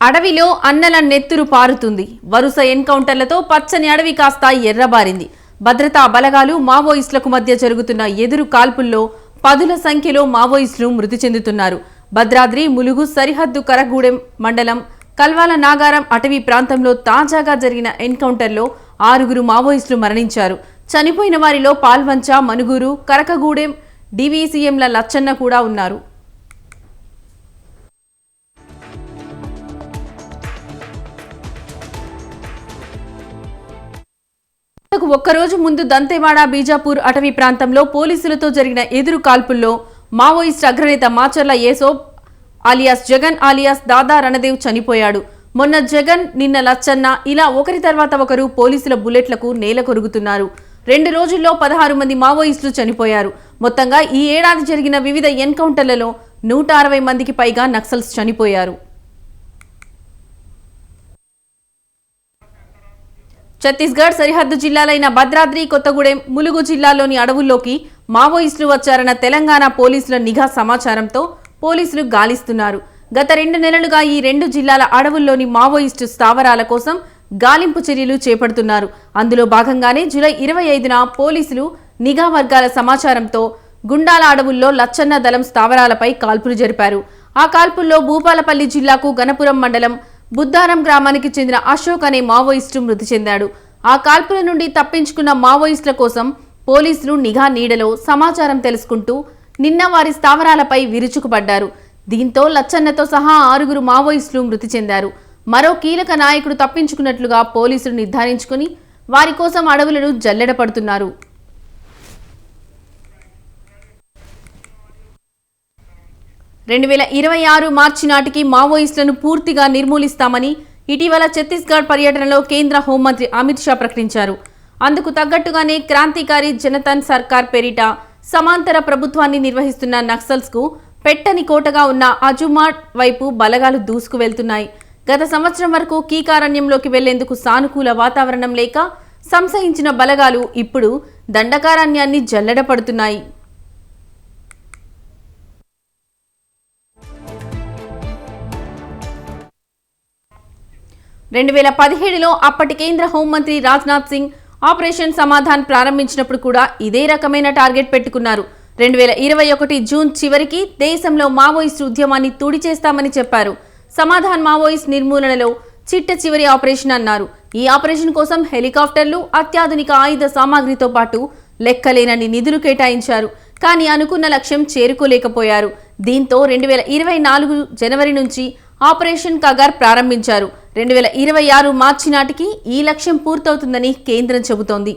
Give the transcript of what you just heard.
అడవిలో అన్నల నెత్తురు పారుతుంది. వరుస ఎన్కౌంటర్లతో పచ్చని అడవి కాస్త ఎర్రబారింది. భద్రతా బలగాలు మావోయిస్టులకు మధ్య జరుగుతున్న ఎదురు కాల్పుల్లో పదుల సంఖ్యలో మావోయిస్టులు మృతి చెందుతున్నారు. భద్రాద్రి ములుగు సరిహద్దు కరగూడెం మండలం కల్వాల నాగారం అటవీ ప్రాంతంలో తాజాగా జరిగిన ఎన్కౌంటర్లో ఆరుగురు మావోయిస్టులు మరణించారు. చనిపోయిన వారిలో పాల్వంచ మనుగూరు కరకగూడెం డివిసిఎంల లచ్చన్న కూడా ఉన్నారు. ఒక్కరోజు ముందు దంతేవాడ బీజాపూర్ అటవీ ప్రాంతంలో పోలీసులతో జరిగిన ఎదురు కాల్పుల్లో మావోయిస్ట్ అగ్రనేత మాచర్ల ఏసోబ్ ఆలియాస్ జగన్ ఆలియాస్ దాదా రణదేవ్ చనిపోయాడు. మొన్న జగన్ నిన్న లచ్చన్న ఇలా ఒకరి తర్వాత ఒకరు పోలీసుల బుల్లెట్లకు నేల కొరుగుతున్నారు రెండు రోజుల్లో పదహారు మంది మావోయిస్టులు చనిపోయారు. మొత్తంగా ఈ ఏడాది జరిగిన వివిధ ఎన్కౌంటర్లలో నూట అరవై మందికి పైగా నక్సల్స్ చనిపోయారు. ఛత్తీస్గఢ్ సరిహద్దు జిల్లాలైన భద్రాద్రి కొత్తగూడెం ములుగు జిల్లాలోని అడవుల్లోకి మావోయిస్టులు వచ్చారన్న తెలంగాణ పోలీసుల నిఘా సమాచారంతో పోలీసులు గాలిస్తున్నారు. గత రెండు నెలలుగా ఈ రెండు జిల్లాల అడవుల్లోని మావోయిస్టు స్థావరాల కోసం గాలింపు చర్యలు చేపడుతున్నారు. అందులో భాగంగానే జూలై ఇరవై ఐదున పోలీసులు నిఘా వర్గాల సమాచారంతో గుండాల అడవుల్లో లచ్చన్న దళం స్థావరాలపై కాల్పులు జరిపారు. ఆ కాల్పుల్లో భూపాలపల్లి జిల్లాకు గణపురం మండలం బుద్దారం గ్రామానికి చెందిన అశోక్ అనే మావోయిస్టు మృతి చెందాడు. ఆ కాల్పుల నుండి తప్పించుకున్న మావోయిస్టుల కోసం పోలీసులు నిఘా నీడలో సమాచారం తెలుసుకుంటూ నిన్న వారి స్థావరాలపై విరుచుకుపడ్డారు. దీంతో లచ్చన్నతో సహా ఆరుగురు మావోయిస్టులు మృతి చెందారు. మరో కీలక నాయకుడు తప్పించుకున్నట్లుగా పోలీసులు నిర్ధారించుకుని వారి కోసం అడవులను జల్లెడ పడుతున్నారు. రెండు వేల ఇరవై ఆరు మార్చి నాటికి మావోయిస్టులను పూర్తిగా నిర్మూలిస్తామని ఇటీవల ఛత్తీస్గఢ్ పర్యటనలో కేంద్ర హోంమంత్రి అమిత్ షా ప్రకటించారు. అందుకు తగ్గట్టుగానే క్రాంతికారి జనతన్ సర్కార్ పేరిట సమాంతర ప్రభుత్వాన్ని నిర్వహిస్తున్న నక్సల్స్కు పెట్టని కోటగా ఉన్న అజుమాట్ వైపు బలగాలు దూసుకు వెళ్తున్నాయి గత సంవత్సరం వరకు కీకారణ్యంలోకి వెళ్ళేందుకు సానుకూల వాతావరణం లేక సంశయించిన బలగాలు ఇప్పుడు దండకారణ్యాన్ని జల్లెడ రెండు వేల పదిహేడులో అప్పటి కేంద్ర హోంమంత్రి రాజ్నాథ్ సింగ్ ఆపరేషన్ సమాధాన్ ప్రారంభించినప్పుడు కూడా ఇదే రకమైన టార్గెట్ పెట్టుకున్నారు. రెండు వేల ఇరవై ఒకటి జూన్ చివరికి దేశంలో మావోయిస్టు ఉద్యమాన్ని తుడిచేస్తామని చెప్పారు. సమాధాన్ మావోయిస్ట్ నిర్మూలనలో చిట్ట చివరి ఆపరేషన్ అన్నారు. ఈ ఆపరేషన్ కోసం హెలికాప్టర్లు అత్యాధునిక ఆయుధ సామాగ్రితో పాటు లెక్కలేనన్ని నిధులు కేటాయించారు. కానీ అనుకున్న లక్ష్యం చేరుకోలేకపోయారు. దీంతో రెండు వేల ఇరవై నాలుగు జనవరి నుంచి ఆపరేషన్ కగార్ ప్రారంభించారు. రెండు వేల ఇరవై ఆరు మార్చి నాటికి ఈ లక్ష్యం పూర్తవుతుందని కేంద్రం చెబుతోంది.